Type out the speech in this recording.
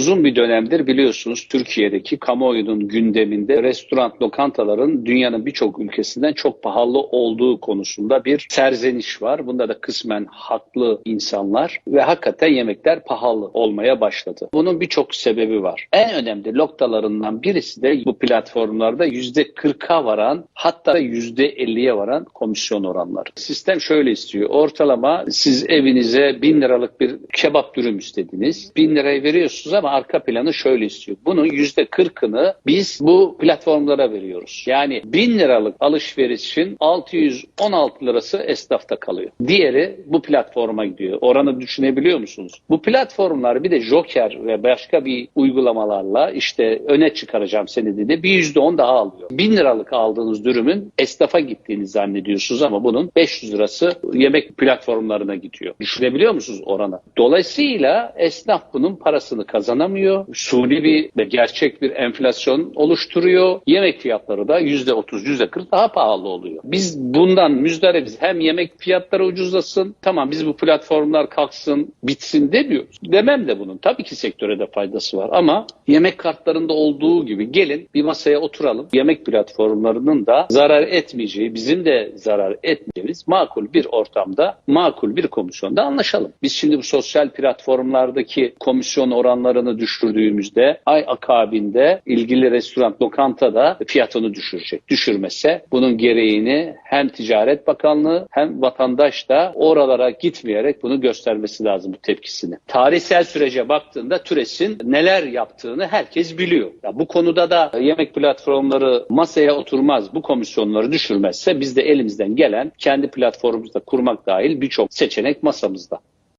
uzun bir dönemdir biliyorsunuz Türkiye'deki kamuoyunun gündeminde restoran lokantaların dünyanın birçok ülkesinden çok pahalı olduğu konusunda bir serzeniş var. Bunda da kısmen haklı insanlar ve hakikaten yemekler pahalı olmaya başladı. Bunun birçok sebebi var. En önemli noktalarından birisi de bu platformlarda %40'a varan hatta %50'ye varan komisyon oranları. Sistem şöyle istiyor. Ortalama siz evinize 1000 liralık bir kebap dürüm istediniz. 1000 lirayı veriyorsunuz ama arka planı şöyle istiyor. Bunun %40'ını biz bu platformlara veriyoruz. Yani 1000 liralık alışverişin 616 lirası esnafta kalıyor. Diğeri bu platforma gidiyor. Oranı düşünebiliyor musunuz? Bu platformlar bir de Joker ve başka bir uygulamalarla işte öne çıkaracağım seni dedi. Bir %10 daha alıyor. 1000 liralık aldığınız dürümün esnafa gittiğini zannediyorsunuz ama bunun 500 lirası yemek platformlarına gidiyor. Düşünebiliyor musunuz oranı? Dolayısıyla esnaf bunun parasını kazanamıyor. Suni bir ve gerçek bir enflasyon oluşturuyor. Yemek fiyatları da %30, %40 daha pahalı oluyor. Biz bundan müzdaribiz. Hem yemek fiyatları ucuzlasın, tamam biz bu platformlar kalksın, bitsin demiyoruz. Demem de bunun. Tabii ki sektöre de faydası var ama yemek kartlarında olduğu gibi gelin bir masaya oturalım. Yemek platformlarının da zarar etmeyeceği, bizim de zarar etmeyeceğimiz makul bir ortamda, makul bir komisyonda anlaşalım. Biz şimdi bu sosyal platformlardaki komisyon oranlarını düşürdüğümüzde ay akabinde ilgili restoran, lokanta da fiyatını düşürecek. Düşürmese bunun gereğini hem Ticaret Bakanlığı hem vatandaş da oralara gitmeyerek bunu göstermesi lazım bu tepkisini. Tarihsel sürece baktığında TÜRES'in neler yaptığını herkes biliyor. Ya bu konuda da yemek platformları masaya oturmaz, bu komisyonları düşürmezse biz de elimizden gelen kendi platformumuzda kurmak dahil birçok seçenek masamızda.